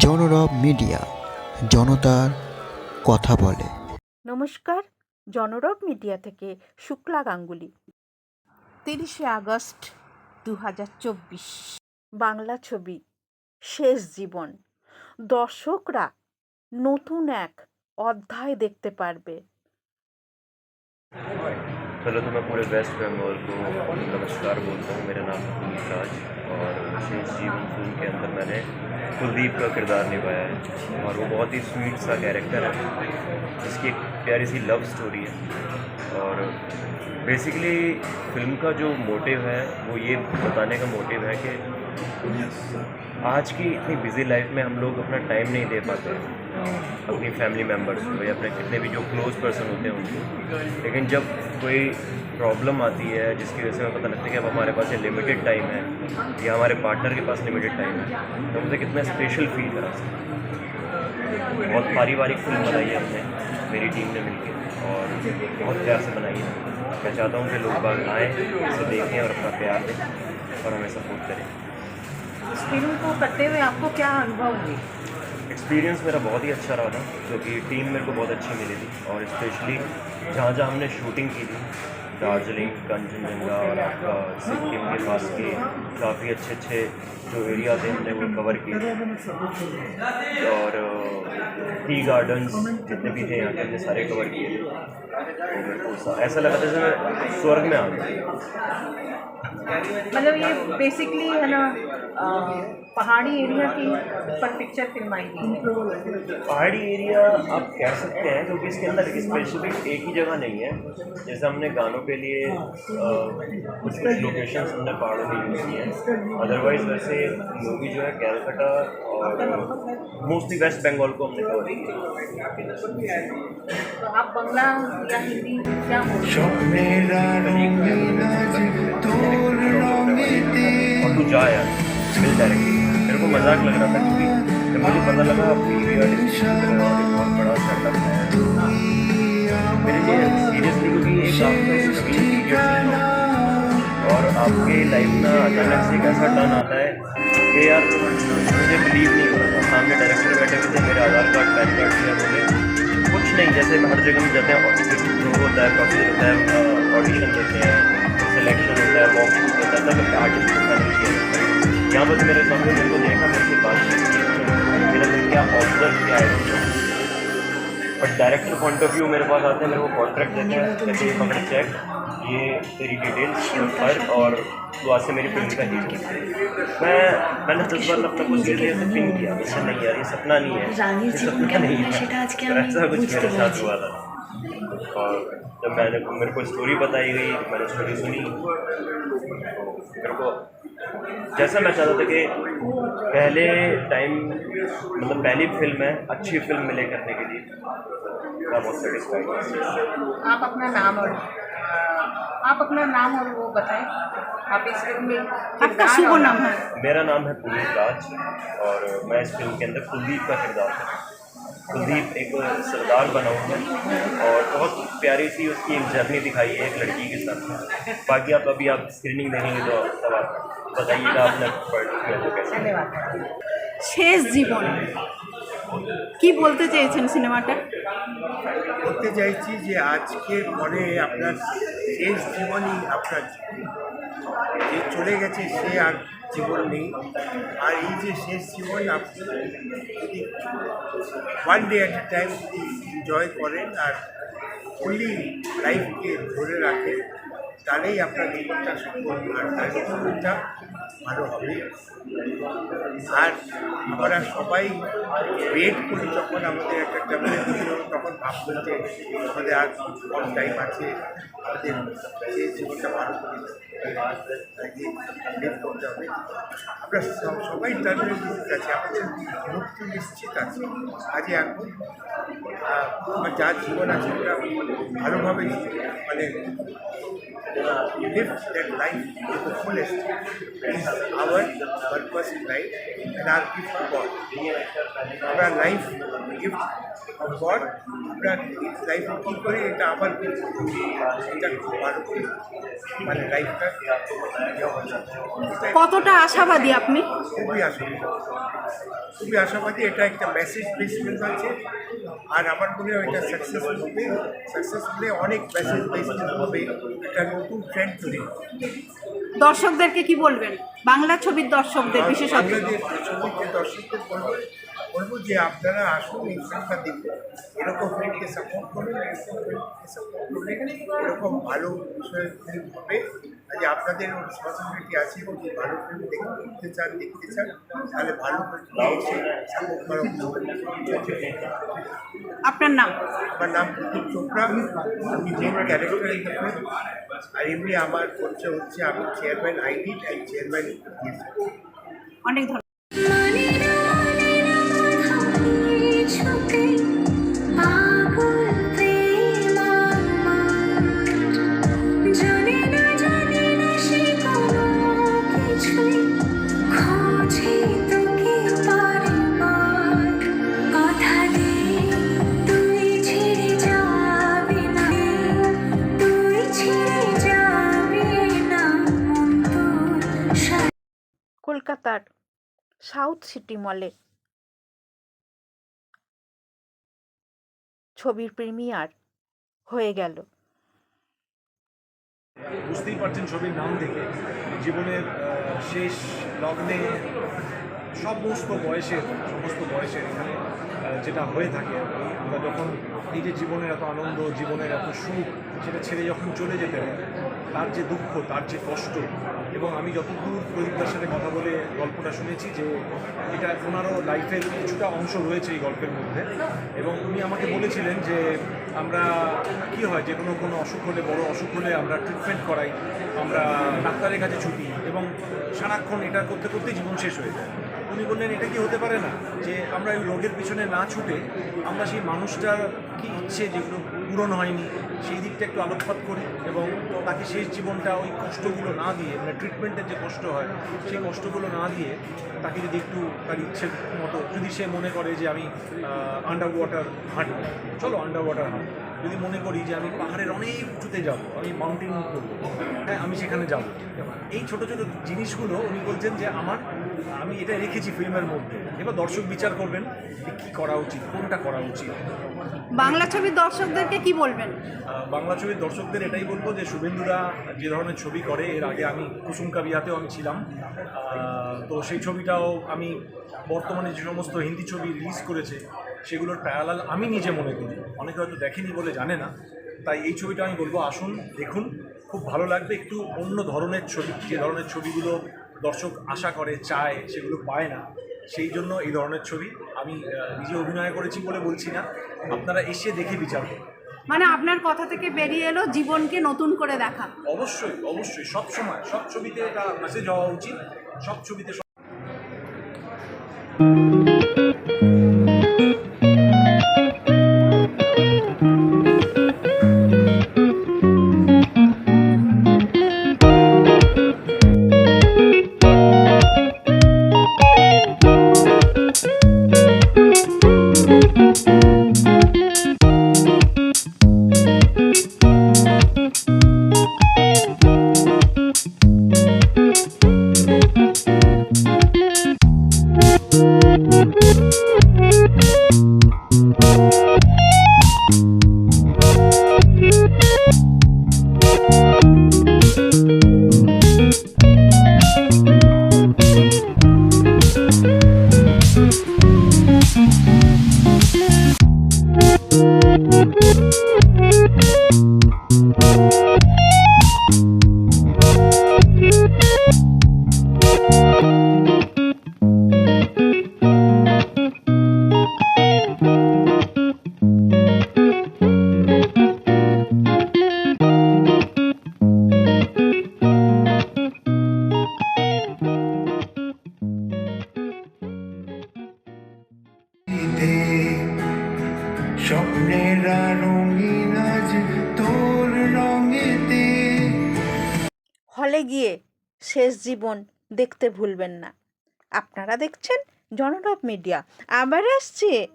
জনরব media, জনতার কথা বলে। নমস্কার, জনরব মিডিয়া থেকে শুক্লা গাঙ্গুলি। তিরিশে আগস্ট দু হাজার চব্বিশ। বাংলা ছবি, শেষ জীবন। দর্শকরা নতুন এক অধ্যায় দেখতে পারবে। پہلے تو میں پورے ویسٹ بنگال کو نمسکار بولتا ہوں، میرا نام ہے راج اور وشیش جی منصور کے اندر میں نے کلدیپ کا کردار نبھایا ہے اور وہ بہت ہی سویٹ سا کیریکٹر ہے جس کی ایک پیاری سی لو سٹوری ہے۔ اور بیسکلی فلم کا جو موٹیو ہے، وہ یہ بتانے کا موٹیو ہے کہ آج کی اتنی بزی لائف میں ہم لوگ اپنا ٹائم نہیں دے پاتے۔ ہیں اپنی فیملی ممبرس کو یا اپنے کتنے بھی جو کلوز پرسن ہوتے ہیں ان کو۔ لیکن جب کوئی پرابلم آتی ہے، جس کی وجہ سے ہمیں پتہ لگتا ہے کہ اب ہمارے پاس یہ لمیٹیڈ ٹائم ہے، یا ہمارے پارٹنر کے پاس لمیٹیڈ ٹائم ہے، تو مجھے کتنا اسپیشل فیل کرا سکتا بہت پاریوارک فلم بنائی ہے ہم نے، میری ٹیم نے مل کے۔ اور بہت پیار سے بنائی ہے۔ میں چاہتا ہوں کہ لوگ باغ آئیں، اسے دیکھیں اور اپنا پیار دیں اور ہمیں سپورٹ کریں۔ اس فلم کو کرتے ہوئے آپ کو کیا انبھو ہوئی ایکسپیرینس میرا بہت ہی اچھا رہا تھا کیونکہ ٹیم میرے کو بہت اچھی ملی تھی اور اسپیشلی جہاں جہاں ہم نے شوٹنگ کی تھی دارجلنگ کنچن کنچنجنگا اور آپ کا سکم کے پاس کے کافی اچھے اچھے جو ایریاز ہیں ہم نے وہ کور کیے۔ اور ٹی گارڈنس جتنے بھی تھے یہاں کے ہم سارے کور کیے۔ ایسا لگا تھا جیسے سورگ میں آ گیا مطلب یہ بیسکلی ہے نا پہاڑی ایریا کی پر پکچر فلمائی گئی پہاڑی ایریا آپ کہہ سکتے ہیں کیونکہ اس کے اندر اسپیسیفک ایک ہی جگہ نہیں ہے۔ جیسے ہم نے گانوں کے لیے ہاں، کچھ کچھ لوکیشنس ہم نے پہاڑوں کی یوز کی ہیں۔ ادروائز ویسے مووی جو ہے کیلکٹا اور موسٹلی ویسٹ بنگال کو ہم نے کور اور میرے کو مذاق لگ رہا تھا کیونکہ مجھے پتہ لگا اپنی بڑا سر لگتا ہے میرے اور آپ کے لائف میں اچانک سے ایک ایسا ٹرن آتا ہے کہ یار، مجھے بلیو نہیں ہو رہا تھا۔ سامنے ڈائریکٹر بیٹھے ہوئے تھے میرا آدھار کارڈ پین کارڈ کیا بولے کچھ نہیں، جیسے ہر جگہ میں جاتے ہیں جو ہوتا ہے پروسیس ہوتا ہے آڈیشن دیتے ہیں سلیکشن ہوتا ہے واک تھرو ہوتا ہے، تب آرٹسٹ کو ہے۔ یہاں پر میرے سامنے میرے کو دیکھا، میرے سے بات چیت کی۔ میرا کیا آبزرو کیا ہے۔ بٹ ڈائریکٹر پوائنٹ آف ویو میرے پاس آتے ہیں میرے کو کانٹریکٹ دیتے ہیں کہتے ہیں پکڑ چیک یہ تیری ڈیٹیلس پر اور دعا سے میری فلم کا ہیٹ میں میں نے دس بار اب تک اس کے لیے نہیں کیا ایسا نہیں یار یہ سپنا نہیں ہے یہ سپنا نہیں ہے ایسا کچھ میرے ساتھ ہوا تھا اور جب میں جب میرے کو اسٹوری بتائی گئی میں نے اسٹوری سنی۔ میرے کو جیسا میں چاہتا تھا کہ پہلے ٹائم مطلب پہلی فلم ہے اچھی فلم ملے کرنے کے لیے۔ میں بہت سیٹسفائی آپ اپنا نام اور آپ اپنا نام اور وہ بتائیں۔ آپ اس فلم میں میرا نام ہے پولیس راج اور میں اس فلم کے اندر کلدیپ کا کردار تھا کلدیپ ایک سردار بنا ہوا ہے اور بہت پیاری سی اس کی ایک جرنی دکھائی ہے ایک لڑکی کے ساتھ باقی آپ ابھی آپ اسکریننگ دیکھیں گے تو آپ بتائیے گا آپ نے پڑھ لیا শেষ জীবন কি বলতে চেয়েছেন সিনেমাটা বলতে চাইছি যে আজকের পরে আপনার শেষ জীবনই আপনার যে চলে গেছে সে আর জীবন নেই। আর এই যে শেষ জীবন, আপনি যদি one day at a time যদি এনজয় করেন আর ফুলি লাইফকে ধরে রাখেন তাহলেই আপনার জীবনটা সফল আর তার জীবনটা ভালো হবে। আর আমরা সবাই ওয়েট করি যখন আমাদের একটা ট্যাবলেট দিল তখন ভাববো যে আমাদের আর কম টাইম আছে আমাদের সেই জীবনটা ভালো করে আমরা সবাই দিতে আছে আমাদের মুক্তি নিশ্চিত আছে। আজকে এখন আহ, আমার যা জীবন আছে ওটা ভালোভাবে মানে live that life to the fullest এই is our purpose in life and our gift of God. আমরা লাইফ গিফট অফ গড আমরা লাইফ কী করি এটা আমার gift। এটা খুব ভালো করি মানে লাইফটা কতটা আশাবাদী আপনি? খুবই আশাবাদী। খুবই আশাবাদী এটা একটা মেসেজ বেসমেন্ট আছে আর আমার মনে হয় এটা সাকসেসফুল হবে। সাকসেস হলে অনেক মেসেজ বেসমেন্ট হবে। এটা নতুন ট্রেন্ড তৈরি দর্শকদেরকে কি বলবেন? বাংলা ছবির দর্শকদের বিশেষত দর্শকদের বলব বলব যে আপনারা আসুন এই ফিল্মটা দেখুন। এরকম ফিল্মকে সাপোর্ট করুন এরকম ফিল্মকে সাপোর্ট করলে এরকম ভালো বিষয়ের ফিল্ম হবে। আজ আপনাদের রেসপন্সিবিলিটি আছে এবং যদি ভালো ফিল্ম দেখতে চান দেখতে চান তাহলে ভালো। আপনার নাম? আমার নাম প্রদীপ চোপড়া। আমি main character in the film আর এমনি আমার পরিচয় হচ্ছে আমি চেয়ারম্যান অ্যান্ড চেয়ারম্যান অনেক ধন্যবাদ। কলকাতার সাউথ সিটি মলে ছবির প্রিমিয়ার হয়ে গেল। বুঝতেই পারছেন ছবির নাম দেখে। জীবনের শেষ লগ্নে সমস্ত বয়সের সমস্ত বয়সের এখানে যেটা হয়ে থাকে আমরা যখন যে জীবনের এত আনন্দ, জীবনের এত সুখ, সেটা ছেড়ে যখন চলে যেতে হয়, তার যে দুঃখ, তার যে কষ্ট, এবং আমি যতদূর প্রদীপদার সাথে কথা বলে গল্পটা শুনেছি যে এটা ওনারও লাইফের কিছুটা অংশ রয়েছে এই গল্পের মধ্যে, এবং উনি আমাকে বলেছিলেন যে আমরা কি হয়, যে কোনো কোনো অসুখ হলে, বড় অসুখ হলে আমরা ট্রিটমেন্ট করাই, আমরা ডাক্তারের কাছে ছুটি, এবং সারাক্ষণ এটা করতে করতে জীবন শেষ হয়ে যায়। উনি বললেন, এটা কি হতে পারে না? যে আমরা এই রোগের পিছনে না ছুটে আমরা সেই মানুষটার কি ইচ্ছে যেগুলো পূরণ হয়নি, সেই দিকটা একটু আলোকপাত করি এবং তাকে শেষ জীবনটা ওই কষ্টগুলো না দিয়ে মানে ট্রিটমেন্টের যে কষ্ট হয়, সেই কষ্টগুলো না দিয়ে তাকে যদি একটু তার ইচ্ছের মতো, যদি সে মনে করে যে আমি আন্ডার ওয়াটার হাঁটবো, চলো আন্ডার ওয়াটার হাঁটবো। যদি মনে করি যে আমি পাহাড়ের অনেক উঁচুতে যাব, আমি মাউন্টেন করব হ্যাঁ আমি সেখানে যাব। এই ছোট ছোট জিনিসগুলো উনি বলছেন যে আমার আমি এটা রেখেছি ফিল্মের মধ্যে। এবার দর্শক বিচার করবেন কী করা উচিত কোনটা করা উচিত। বাংলা ছবির দর্শকদেরকে কি বলবেন? বাংলা ছবির দর্শকদের এটাই বলব যে শুভেন্দুরা যে ধরনের ছবি করে এর আগে আমি কুসুম কাবিয়াতেও আমি ছিলাম। তো সেই ছবিটাও আমি বর্তমানে যে সমস্ত হিন্দি ছবি রিলিজ করেছে সেগুলোর প্যারালাল আমি নিজে মনে করি। অনেকে হয়তো দেখেনি বলে জানে না তাই এই ছবিটা আমি বলব আসুন দেখুন খুব ভালো লাগবে। একটু অন্য ধরনের ছবি যে ধরনের ছবিগুলো দর্শক আশা করে চায় সেগুলো পায় না। সেই জন্য এই ধরনের ছবি আমি নিজে অভিনয় করেছি বলে বলছি না। আপনারা এসে দেখে বিচার করুন। মানে আপনার কথা থেকে বেরিয়ে এলো জীবনকে নতুন করে দেখা। অবশ্যই অবশ্যই সব সময় সব ছবিতে এটা মেসেজ হওয়া উচিত। সব ছবিতে স্বপ্নের স্বপ্নেরা রঙিন আজ তোর রঙেতে। হলে গিয়ে শেষ জীবন দেখতে ভুলবেন না। আপনারা দেখছেন জনরব মিডিয়া। আবার আসছে।